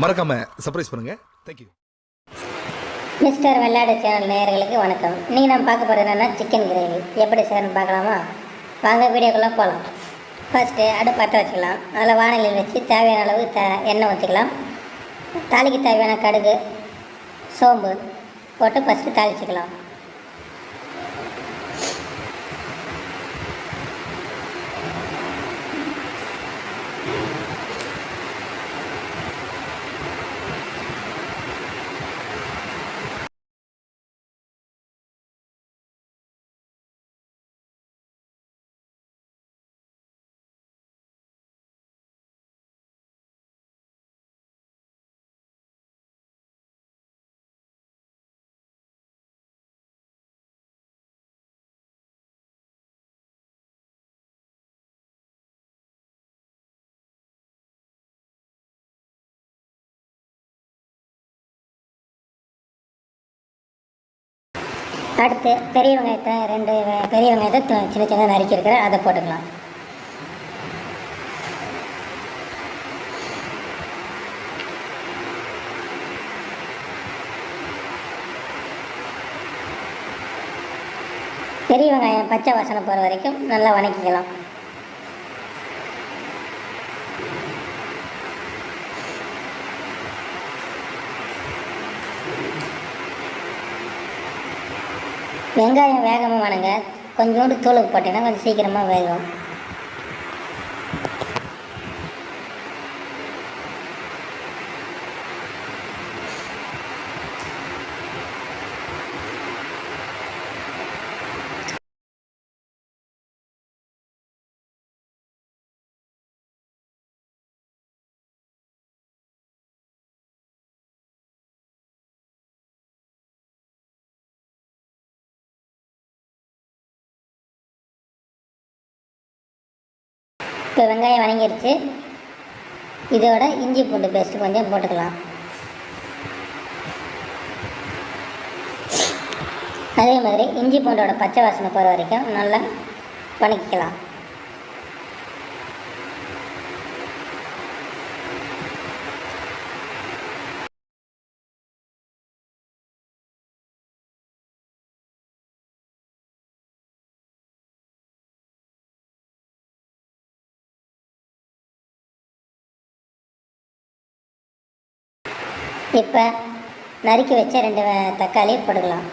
மறக்காம சர்ப்ரைஸ் பண்ணுங்க. Thank you mister வெள்ளாடு சேனல் நேயர்களுக்கு வணக்கம். இன்றைக்கி நம்ம பார்க்க போகிறது என்னென்னா சிக்கன் கிரேவி எப்படி செய்யணும்னு பார்க்கலாமா? வாங்க வீடியோக்குள்ளே போகலாம் ஃபஸ்ட்டு அடுப்பட்ட வச்சுக்கலாம். அதில் வானிலையில் வச்சு தேவையான அளவு த எண்ணெய் ஊற்றிக்கலாம் தாளிக்கு தேவையான கடுகு சோம்பு போட்டு ஃபஸ்ட்டு தாளிச்சிக்கலாம். அடுத்து பெரிய வெங்காயத்தை ரெண்டு பெரிய வெங்காயத்தை சின்ன சின்ன நறுக்கி இருக்கிறேன் அதை போட்டுக்கலாம். பெரிய வெங்காயம் பச்சை வாசனை போகிற வரைக்கும் நல்லா வணக்கிக்கலாம். வெங்காயம் வேகமாக வணங்க. கொஞ்சோண்டு தூளுக்கு போட்டீங்கன்னா கொஞ்சம் சீக்கிரமாக வேகும். இப்போ வெங்காயம் வணங்கிருச்சு. இதோட இஞ்சி பூண்டு பேஸ்ட் கொஞ்சம் போட்டுக்கலாம். அதே மாதிரி இஞ்சி பூண்டோட பச்சை வாசனை போகிற வரைக்கும் நல்லா வணக்கிக்கலாம். இப்போ நறுக்கி வச்ச ரெண்டு தக்காளி போட்டுக்கலாம்.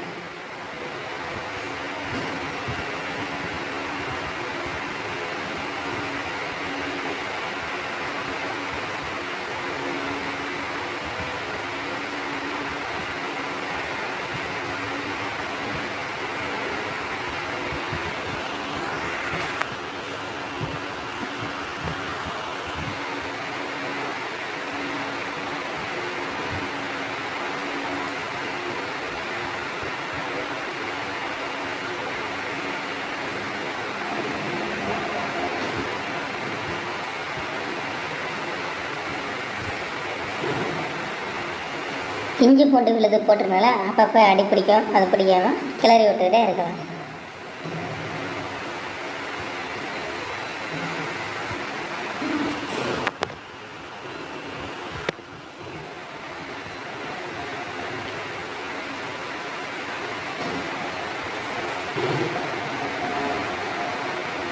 இஞ்சி பூண்டு விழுது போட்டிருந்தால அப்பப்போ அடி பிடிக்கும் அது பிடிக்காம கிளறி விட்டுக்கிட்டே இருக்கலாம்.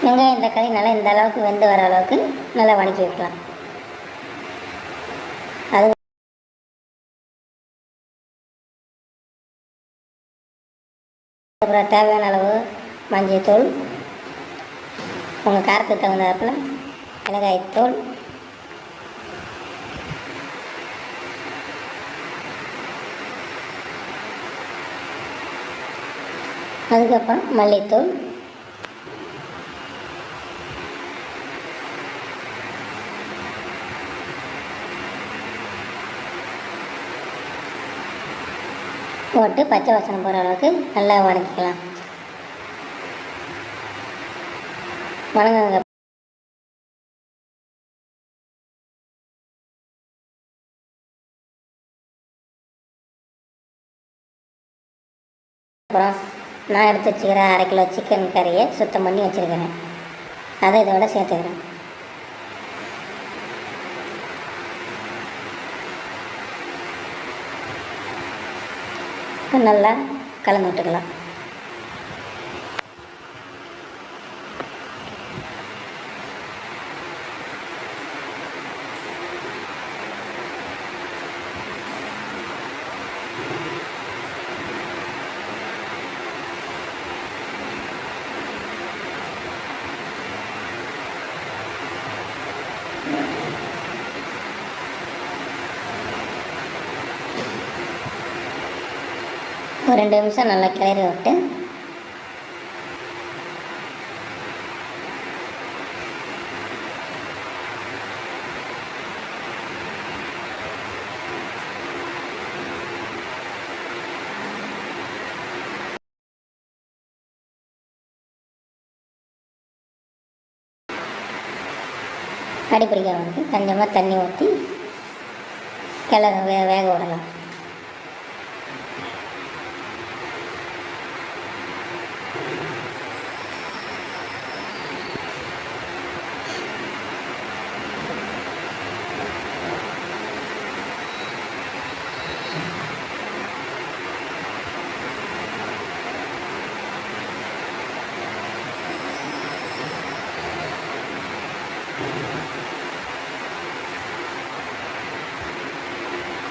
வெங்காயம் தக்காளி நல்லா இந்த அளவுக்கு வெந்து வர அளவுக்கு நல்லா வணக்கி வைக்கலாம். அப்புறம் தேவையான அளவு மஞ்சள் உங்கள் காரத்துக்கு தகுந்தாப்பில மிளகாய் தூள் அதுக்கப்புறம் மல்லித்தூள். போட்டு பச்சை வாசனை போகிற அளவுக்கு நல்லா வதக்கிக்கலாம். வணங்குங்க அப்புறம் நான் எடுத்து வச்சுக்கிற அரை கிலோ சிக்கன் கறியை சுத்தம் பண்ணி வச்சுருக்கிறேன். அதை இதோட சேர்த்துக்கிறேன். நல்லா கலந்து விட்டுக்கலாம் ஒரு ரெண்டு நிமிஷம் நல்லா கிளறி விட்டு. அடி வந்து கொஞ்சமாக தண்ணி ஊற்றி கிளற வே வேக விடலாம்.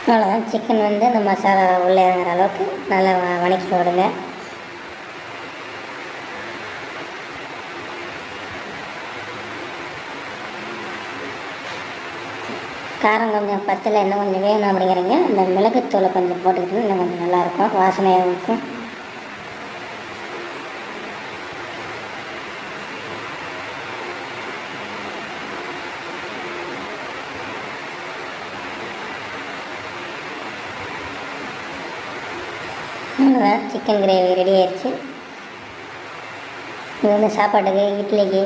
அவ்வளோதான் சிக்கன் வந்து இந்த மசாலா உள்ளே இறங்குற அளவுக்கு நல்லா வணக்கி வதக்கி விடுங்க காரம் கொஞ்சம் பத்தில் இன்னும் கொஞ்சம் வேணும் அப்படிங்கிறீங்க. இந்த மிளகுத்தூளை கொஞ்சம் போட்டுக்கிட்டு இன்னும் கொஞ்சம் நல்லாயிருக்கும். வாசனையாகவும் இருக்கும். அதான் சிக்கன் கிரேவி ரெடி ஆயிடுச்சு. இது வந்து சாப்பாட்டுக்கு இட்லிக்கு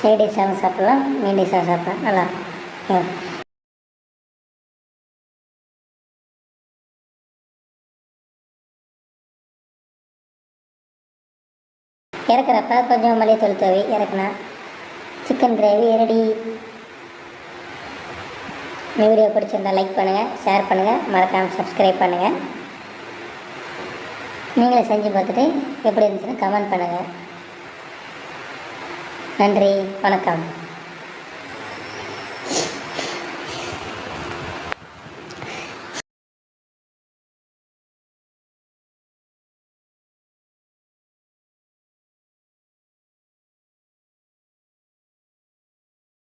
சைட் டிஷ்ஷாகவும் சாப்பிட்லாம் மீன் டிஷ்ஷாகவும் சாப்பிட்லாம். நல்லாயிருக்கும் இறக்குறப்ப கொஞ்சம் மல்லித்தூள் தூவி இறக்குனா சிக்கன் கிரேவி ரெடி இந்த வீடியோ பிடிச்சிருந்தா லைக் பண்ணுங்கள் ஷேர் பண்ணுங்கள் மறக்காமல் சப்ஸ்கிரைப் பண்ணுங்கள் நீங்களே செஞ்சு பார்த்துட்டு எப்படி இருந்துச்சுன்னு கமெண்ட் பண்ணுங்கள் நன்றி வணக்கம்.